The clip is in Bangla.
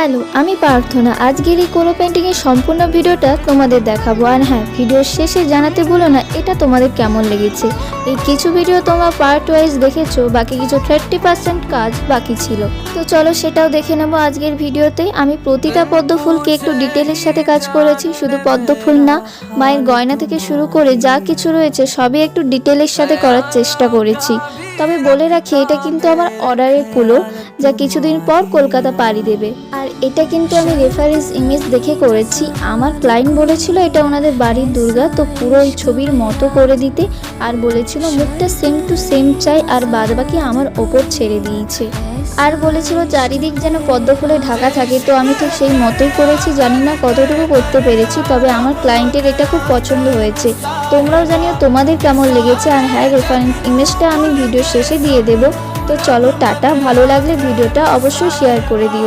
হ্যালো, আমি প্রার্থনা। আজকের এই কোলো পেন্টিংয়ের সম্পূর্ণ ভিডিওটা তোমাদের দেখাবো। আর হ্যাঁ ভিডিওর শেষে জানাতে বলো না, এটা তোমাদের কেমন লেগেছে? এই কিছু ভিডিও তোমরা পার্ট ওয়াইজ দেখেছ, বাকি কিছু থার্টি পার্সেন্ট কাজ বাকি ছিল। তো চলো সেটাও দেখে নেব আজকের ভিডিওতে। আমি প্রতিটা পদ্ম ফুলকে একটু ডিটেলের সাথে কাজ করেছি, শুধু পদ্ম ফুল না, মায়ের গয়না থেকে শুরু করে যা কিছু রয়েছে, সবই একটু ডিটেলের সাথে করার চেষ্টা করেছি। তবে বলে রাখি, এটা কিন্তু আমার অর্ডারের কুলো। যা কিছুদিন পর কলকাতা পাড়ি দেবে। আর এটা কিন্তু আমি রেফারেন্স ইমেজ দেখে করেছি। আমার ক্লায়েন্ট বলেছিল এটা ওনাদের বাড়ির দুর্গা, তো পুরো ওই ছবির মতো করে দিতে। আর বলেছিল মুখটা সেম টু সেম চাই, আর বাদবাকি আমার ওপর ছেড়ে দিয়েছে। আর বলেছিল চারিদিক যেন পদ্ম ফুলে ঢাকা থাকে, তো আমি ঠিক সেই মতোই করেছি। জানি না কতটুকু করতে পেরেছি, তবে আমার ক্লায়েন্টের এটা খুব পছন্দ হয়েছে। তোমরাও জানিও তোমাদের কেমন লেগেছে, আর হ্যাঁ রেফারেন্স ইমেজটা আমি ভিডিও শেষে দিয়ে দেবো। তো চলো টাটা ভালো লাগলে ভিডিওটা অবশ্যই শেয়ার করে দিও।